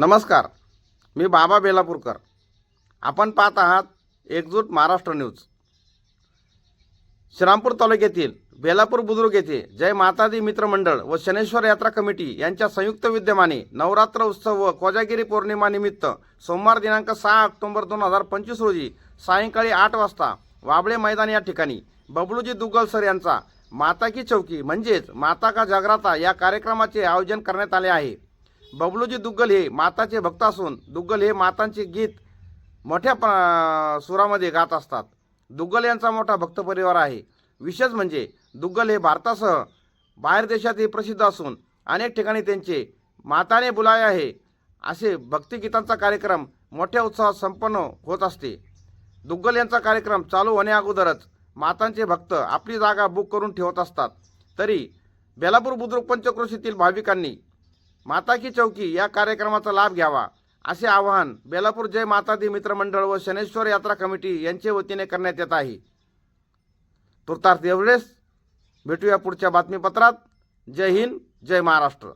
नमस्कार मी बाबा बेलापूरकर. आपण पाहत आहात एकजूट महाराष्ट्र न्यूज. श्रीरामपूर तालुक्यातील बेलापूर बुद्रुक येथे जय मातादी मित्र मंडळ व शनेश्वर यात्रा कमिटी यांच्या संयुक्त विद्यमाने नवरात्र उत्सव व कोजागिरी पौर्णिमानिमित्त सोमवार दिनांक सहा ऑक्टोबर दोन हजार पंचवीस रोजी सायंकाळी आठ वाजता वाबळे मैदान या ठिकाणी बबलूजी दुग्गल सर यांचा माता की चौकी म्हणजेच माता का जागराता या कार्यक्रमाचे आयोजन करण्यात आले आहे. बबलूजी दुग्गल हे माताचे भक्त असून दुग्गल हे मातांचे गीत मोठ्या प- सुरामध्ये गात असतात. दुग्गल यांचा मोठा भक्त परिवार आहे. विशेष म्हणजे दुग्गल हे भारतासह बाहेर देशातही प्रसिद्ध असून अनेक ठिकाणी त्यांचे माताने बुलाय आहे. असे भक्तिगीतांचा कार्यक्रम मोठ्या उत्साहात संपन्न होत असते. दुग्गल यांचा कार्यक्रम चालू होण्याअगोदरच मातांचे भक्त आपली जागा बुक करून ठेवत असतात. तरी बेलापूर बुद्रुक पंचक्रोशीतील भाविकांनी माता की चौकी या कार्यक्रमाचा लाभ घ्यावा असे आवाहन बेलापूर जय माता दी मित्रमंडळ व शनेश्वर यात्रा कमिटी यांच्या वतीने करण्यात येत आहे. तुर्तार्थ एवढेच भेटूया पुढच्या बातमीपत्रात. जय हिंद जय महाराष्ट्र.